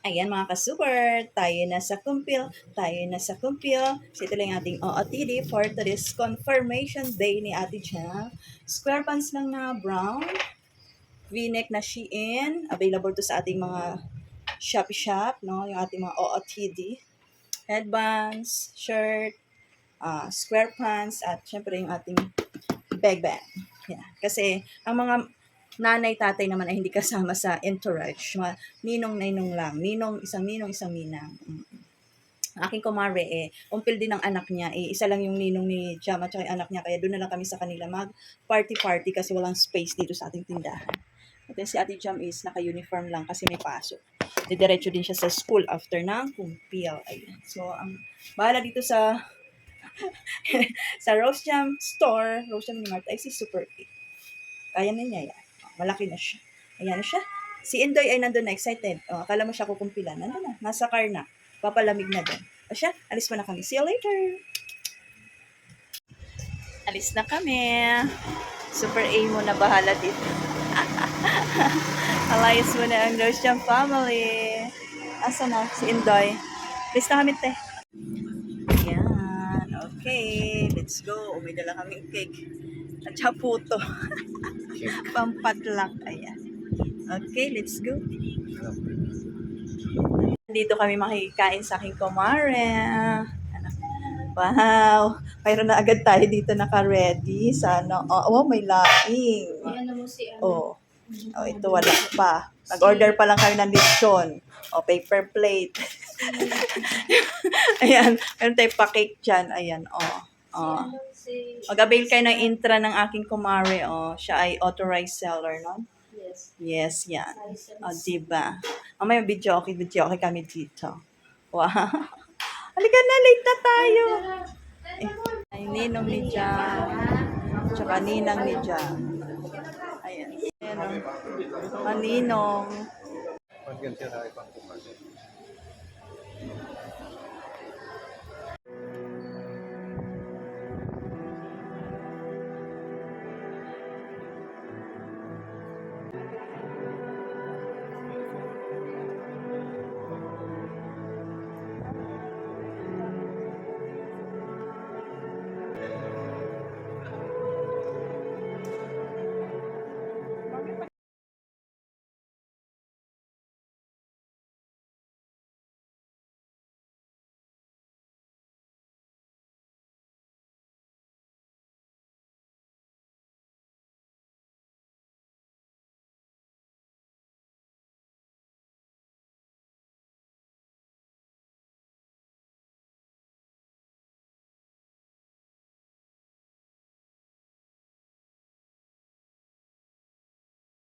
Ayan mga ka-super, tayo na sa kumpil, tayo na sa kumpil. So ito lang ating OOTD for today's confirmation day ni Ate Jam. Square pants lang na brown, v-neck na Shein, available to sa ating mga Shopee Shop, no? yung ating mga OOTD. Headbands, shirt, ah, square pants, at syempre yung ating bag bag. Yeah. Kasi ang mga nanay tatay naman ay hindi kasama sa entourage. Mga ninong ninong lang. Ninong, isang ninong, isang ninang. Mm. Aking kumare eh, umpil din ng anak niya eh, isa lang yung ninong ni Jam at anak niya, kaya doon na lang kami sa kanila mag party-party kasi walang space dito sa ating tindahan. At si Ate Jam is naka-uniform lang kasi may pasok. Didiretso din siya sa school after ng kumpil. Ayun. So, ang bahala dito sa sa Rose Jam store, Rose Jam ni Marta, ay si Super 8. Kaya na niya yan. Malaki na siya. Ayan na siya. Si Indoy ay nandun na, excited. Oh, akala mo siya kukumpilan. Nandun na, nasa car na. Papalamig na din. O siya, alis mo na kami. See you later. Alis na kami. Super A mo na bahala dito. Alayas mo na ang Rose Jam family. Asa na? Si Indoy. Alis na kami, te. Ayan. Okay. Let's go. May dala kaming cake. At saka puto. Pampatlak. Ayan. Okay, let's go. Dito kami makikain sa aking kumare. Ano? Wow! Mayroon na agad tayo dito naka-ready. Sana, oh, oh may laing. Ano ano? Oh. Oh, ito wala pa. Nag-order pa lang kami ng lechon. Oh, paper plate. Ayan, meron tayong pa-cake dyan. Ayan, oh. Oh. Ano si... Mag-avail kayo ng intra ng aking kumare. Oh, siya ay authorized seller, no? Yes. Yes, yan. O, diba? Mamaya video okay, video okay kami dito. Wow. Halika na, late na tayo. Ay, ninong ni Jam. Tsaka ninang ni Jam. Ayan. Ayan o. Ang ninong.